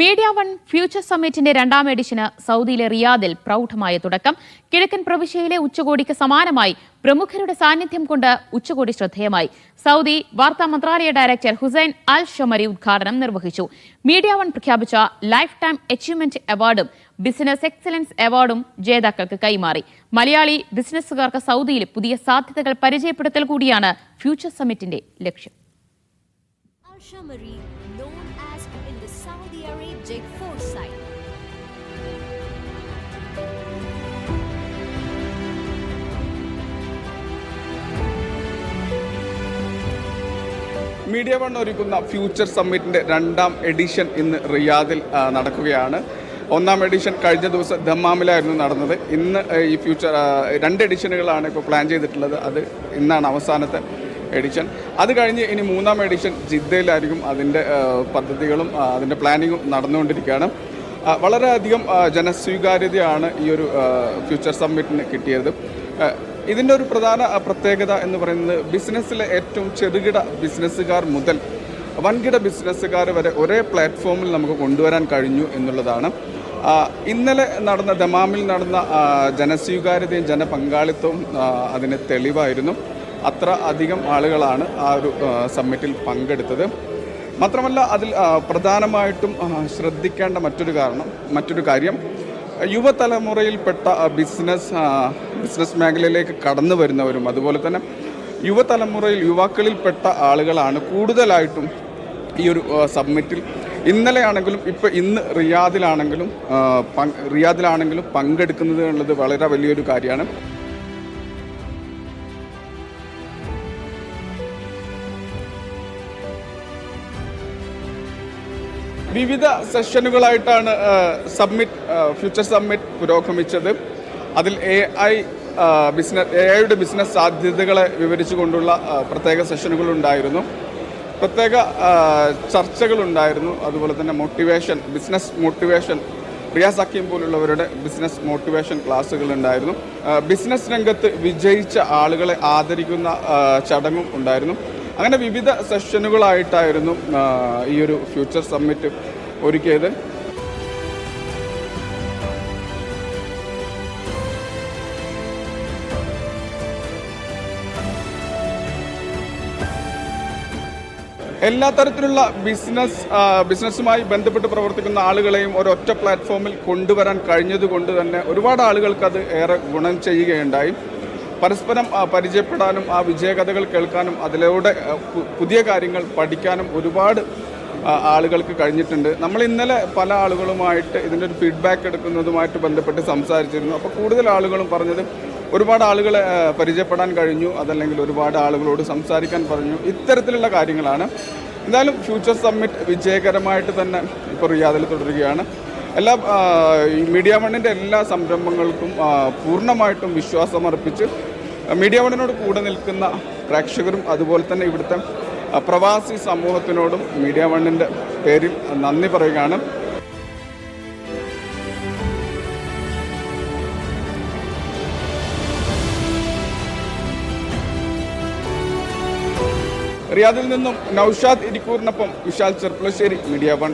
Media one future സമ്മിറ്റിന്റെ രണ്ടാം എഡിഷന് സൗദിയിലെ റിയാദിൽ പ്രൗഢമായ തുടക്കം. കിഴക്കൻ പ്രവിശ്യയിലെ ഉച്ചകോടിക്ക് സമാനമായി പ്രമുഖരുടെ സാന്നിധ്യം കൊണ്ട് ഉച്ചകോടി ശ്രദ്ധേയമായി. സൗദി വാർത്താ മന്ത്രാലയ ഡയറക്ടർ ഹുസൈൻ അൽ ഷമരി ഉദ്ഘാടനം നിർവഹിച്ചു. മീഡിയ വൺ പ്രഖ്യാപിച്ച ലൈഫ് ടൈം അച്ചീവ്മെന്റ് അവാർഡും ബിസിനസ് എക്സലൻസ് അവാർഡും ജേതാക്കൾക്ക് കൈമാറി. മലയാളി ബിസിനസ്സുകാർക്ക് സൗദിയിൽ പുതിയ സാധ്യതകൾ പരിചയപ്പെടുത്തൽ കൂടിയാണ് ഫ്യൂച്ചർ സമ്മിറ്റിന്റെ ലക്ഷ്യം. Arabic foresight. മീഡിയ വൺ ഒരുക്കുന്ന ഫ്യൂച്ചർ സമ്മിറ്റിന്റെ രണ്ടാം എഡിഷൻ ഇന്ന് റിയാദിൽ നടക്കുകയാണ്. ഒന്നാം എഡിഷൻ കഴിഞ്ഞ ദിവസം ദമ്മാമിലായിരുന്നു നടന്നത്. ഇന്ന് ഈ ഫ്യൂച്ചർ രണ്ട് എഡിഷനുകളാണ് ഇപ്പോൾ പ്ലാൻ ചെയ്തിട്ടുള്ളത്. അത് ഇന്നാണ് അവസാനത്തെ എഡിഷൻ അത് കഴിഞ്ഞ് ഇനി മൂന്നാം എഡിഷൻ ജിദ്ദയിലായിരിക്കും അതിന്റെ പദ്ധതികളും അതിന്റെ പ്ലാനിങ്ങും നടന്നുകൊണ്ടിരിക്കുകയാണ്. വളരെയധികം ജനസ്വീകാര്യതയാണ് ഈ ഒരു ഫ്യൂച്ചർ സമ്മിറ്റിന് കിട്ടിയത്. ഇതിന്റെ ഒരു പ്രധാന പ്രത്യേകത എന്ന് പറയുന്നത് ബിസിനസ്സിലെ ഏറ്റവും ചെറുകിട ബിസിനസ്സുകാർ മുതൽ വൻകിട ബിസിനസ്സുകാർ വരെ ഒരേ പ്ലാറ്റ്ഫോമിൽ നമുക്ക് കൊണ്ടുവരാൻ കഴിഞ്ഞു എന്നുള്ളതാണ്. ഇന്നലെ നടന്ന ദമാമിൽ നടന്ന ജനസ്വീകാര്യതയും ജനപങ്കാളിത്തവും അതിന് തെളിവായിരുന്നു. അത്ര അധികം ആളുകളാണ് ആ ഒരു സമ്മിറ്റിൽ പങ്കെടുത്തത്. മാത്രമല്ല അതിൽ പ്രധാനമായിട്ടും ശ്രദ്ധിക്കേണ്ട മറ്റൊരു കാരണം മറ്റൊരു കാര്യം യുവതലമുറയിൽപ്പെട്ട ബിസിനസ് ബിസിനസ് മേഖലയിലേക്ക് കടന്നു വരുന്നവരും അതുപോലെ തന്നെ യുവതലമുറയിൽ യുവാക്കളിൽപ്പെട്ട ആളുകളാണ് കൂടുതലായിട്ടും ഈ ഒരു സബ്മിറ്റിൽ ഇന്നലെയാണെങ്കിലും ഇപ്പോൾ ഇന്ന് റിയാദിലാണെങ്കിലും റിയാദിലാണെങ്കിലും പങ്കെടുക്കുന്നത് എന്നുള്ളത് വളരെ വലിയൊരു കാര്യമാണ്. വിവിധ സെഷനുകളായിട്ടാണ് സബ്മിറ്റ് ഫ്യൂച്ചർ സബ്മിറ്റ് പുരോഗമിച്ചത്. അതിൽ എ ഐ ബിസിനസ് എ ഐയുടെ ബിസിനസ് സാധ്യതകളെ വിവരിച്ചുകൊണ്ടുള്ള കൊണ്ടുള്ള പ്രത്യേക സെഷനുകളുണ്ടായിരുന്നു. പ്രത്യേക ചർച്ചകളുണ്ടായിരുന്നു. അതുപോലെ തന്നെ മോട്ടിവേഷൻ ബിസിനസ് മോട്ടിവേഷൻ റിയാസ് സഖ്യം പോലുള്ളവരുടെ ബിസിനസ് മോട്ടിവേഷൻ ക്ലാസ്സുകൾ ഉണ്ടായിരുന്നു ബിസിനസ് രംഗത്ത് വിജയിച്ച ആളുകളെ ആദരിക്കുന്ന ചടങ്ങും ഉണ്ടായിരുന്നു. അങ്ങനെ വിവിധ സെഷനുകളായിട്ടായിരുന്നു ഈ ഒരു ഫ്യൂച്ചർ സമ്മിറ്റ് ഒരുക്കിയത്. എല്ലാ തരത്തിലുള്ള ബിസിനസ് ബിസിനസ്സുമായി ബന്ധപ്പെട്ട് പ്രവർത്തിക്കുന്ന ആളുകളെയും ഒരൊറ്റ പ്ലാറ്റ്ഫോമിൽ കൊണ്ടുവരാൻ കഴിഞ്ഞതുകൊണ്ട് തന്നെ ഒരുപാട് ആളുകൾക്ക് അത് ഏറെ ഗുണം ചെയ്യുകയുണ്ടായി. പരസ്പരം പരിചയപ്പെടാനും ആ വിജയകഥകൾ കേൾക്കാനും അതിലൂടെ പുതിയ കാര്യങ്ങൾ പഠിക്കാനും ഒരുപാട് ആളുകൾക്ക് കഴിഞ്ഞിട്ടുണ്ട്. നമ്മൾ ഇന്നലെ പല ആളുകളുമായിട്ട് ഇതിന്റെ ഒരു ഫീഡ്ബാക്ക് എടുക്കുന്നതുമായിട്ട് ബന്ധപ്പെട്ട് സംസാരിച്ചിരുന്നു. അപ്പോൾ കൂടുതൽ ആളുകളും പറഞ്ഞത് ഒരുപാട് ആളുകളെ പരിചയപ്പെടാൻ കഴിഞ്ഞു. അതല്ലെങ്കിൽ ഒരുപാട് ആളുകളോട് സംസാരിക്കാൻ പറഞ്ഞു. ഇത്തരത്തിലുള്ള കാര്യങ്ങളാണ്. എന്തായാലും ഫ്യൂച്ചർ സമ്മിറ്റ് വിജയകരമായിട്ട് തന്നെ ഇപ്പോൾ റിയാദിൽ തുടരുകയാണ്. എല്ലാ മീഡിയ മണ്ണിന്റെ എല്ലാ സംരംഭങ്ങൾക്കും പൂർണമായിട്ടും വിശ്വാസമർപ്പിച്ച് മീഡിയ വണ്ണിനോട് കൂടെ നിൽക്കുന്ന പ്രേക്ഷകരും അതുപോലെ തന്നെ ഇവിടുത്തെ പ്രവാസി സമൂഹത്തിനോടും മീഡിയ വണ്ണിന്റെ പേരിൽ നന്ദി പറയുകയാണ്. റിയാദിൽ നിന്നും നൌഷാദ് ഇരിക്കൂറിനൊപ്പം വിശാൽ ചെർപ്പുളശ്ശേരി മീഡിയ വൺ